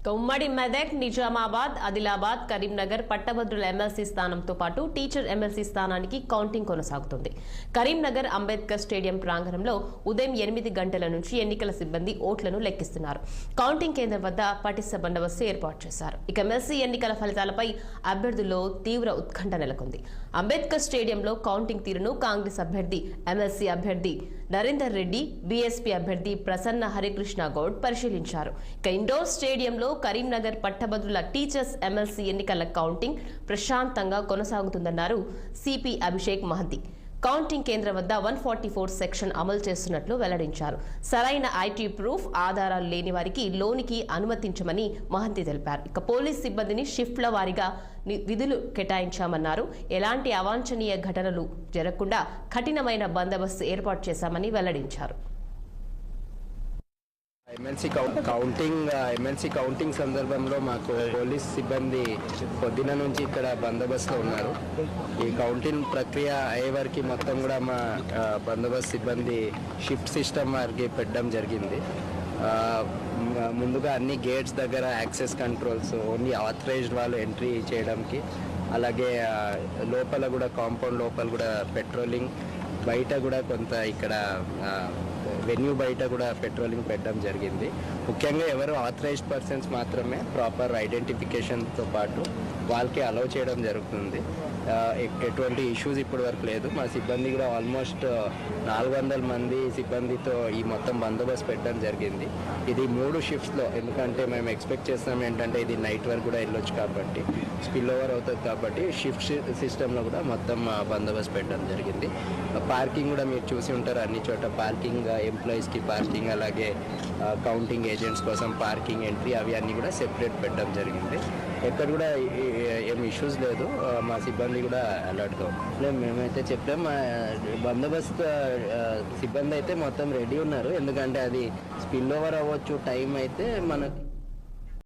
ఇక ఉమ్మడి మెదక్ నిజామాబాద్ ఆదిలాబాద్ కరీంనగర్ పట్టభద్రుల ఎమ్మెల్సీ స్థానంతో పాటు టీచర్ ఎమ్మెల్సీ స్థానానికి కౌంటింగ్ కొనసాగుతుంది. కరీంనగర్ అంబేద్కర్ స్టేడియం ప్రాంగణంలో ఉదయం ఎనిమిది గంటల నుంచి ఎన్నికల సిబ్బంది ఓట్లను లెక్కిస్తున్నారు. కౌంటింగ్ కేంద్రం వద్ద పటిష్ట బందోబస్తు ఏర్పాటు చేశారు. ఇక ఎమ్మెల్సీ ఎన్నికల ఫలితాలపై అభ్యర్థుల్లో తీవ్ర ఉత్కంఠ నెలకొంది. అంబేద్కర్ స్టేడియంలో కౌంటింగ్ తీరును కాంగ్రెస్ అభ్యర్థి ఎమ్మెల్సీ అభ్యర్థి నరేందర్ రెడ్డి బీఎస్పీ అభ్యర్థి ప్రసన్న హరికృష్ణ గౌడ్ పరిశీలించారు. ఇక ఇండోర్ స్టేడియంలో కరీంనగర్ పట్టభద్రుల టీచర్స్ ఎమ్మెల్సీ ఎన్నికల కౌంటింగ్ ప్రశాంతంగా కొనసాగుతుందన్నారు సిపి అభిషేక్ మహంతి. కౌంటింగ్ కేంద్రం వద్ద వన్ ఫార్టీ ఫోర్ సెక్షన్ అమలు చేస్తున్నట్లు వెల్లడించారు. సరైన ఐటీ ప్రూఫ్ ఆధారాలు లేని వారికి లోనికి అనుమతించమని మహంతి తెలిపారు. ఇక పోలీస్ సిబ్బందిని షిఫ్ట్ల వారీగా ని- విధులు కేటాయించామన్నారు. ఎలాంటి అవాంఛనీయ ఘటనలు జరగకుండా కఠినమైన బందోబస్తు ఏర్పాటు చేశామని వెల్లడించారు. ఎమ్మెల్సీ కౌంటింగ్ ఎమ్మెల్సీ కౌంటింగ్ సందర్భంలో మాకు పోలీస్ సిబ్బంది పొద్దున నుంచి ఇక్కడ బందోబస్తులో ఉన్నారు. ఈ కౌంటింగ్ ప్రక్రియ అయ్యే వరకు మొత్తం కూడా మా బందోబస్తు సిబ్బంది షిఫ్ట్ సిస్టమ్ వారికి పెట్టడం జరిగింది. ముందుగా అన్ని గేట్స్ దగ్గర యాక్సెస్ కంట్రోల్స్ ఓన్లీ ఆథరైజ్డ్ వాళ్ళు ఎంట్రీ చేయడానికి అలాగే లోపల కూడా కాంపౌండ్ లోపల కూడా పెట్రోలింగ్ బయట కూడా కొంత ఇక్కడ వెన్యూ బయట కూడా పెట్రోలింగ్ పెట్టడం జరిగింది. ముఖ్యంగా ఎవరు ఆథరైజ్డ్ పర్సన్స్ మాత్రమే ప్రాపర్ ఐడెంటిఫికేషన్తో పాటు వాళ్ళకి అలౌ చేయడం జరుగుతుంది. ఎటువంటి ఇష్యూస్ ఇప్పటి వరకు లేదు. మా సిబ్బంది కూడా ఆల్మోస్ట్ నాలుగు వందల మంది సిబ్బందితో ఈ మొత్తం బందోబస్తు పెట్టడం జరిగింది. ఇది మూడు షిఫ్ట్స్లో ఎందుకంటే మేము ఎక్స్పెక్ట్ చేస్తాం ఏంటంటే ఇది నైట్ వరకు కూడా వెళ్ళొచ్చు కాబట్టి స్పిల్ ఓవర్ అవుతుంది కాబట్టి షిఫ్ట్ సిస్టంలో కూడా మొత్తం బందోబస్తు పెట్టడం జరిగింది. పార్కింగ్ కూడా మీరు చూసి ఉంటారు అన్ని చోట పార్కింగ్ ఎంప్లాయీస్కి పార్కింగ్ అలాగే కౌంటింగ్ ఏజెంట్స్ కోసం పార్కింగ్ ఎంట్రీ అవి అన్నీ కూడా సెపరేట్ పెట్టడం జరిగింది. ఎక్కడ కూడా ఏం ఇష్యూస్ లేదు. మా సిబ్బంది కూడా అలర్ట్గా లేదు మేమైతే చెప్పాం మా బందోబస్తు సిబ్బంది అయితే మొత్తం రెడీ ఉన్నారు. ఎందుకంటే అది స్పిల్ ఓవర్ అవ్వచ్చు టైం అయితే మనకి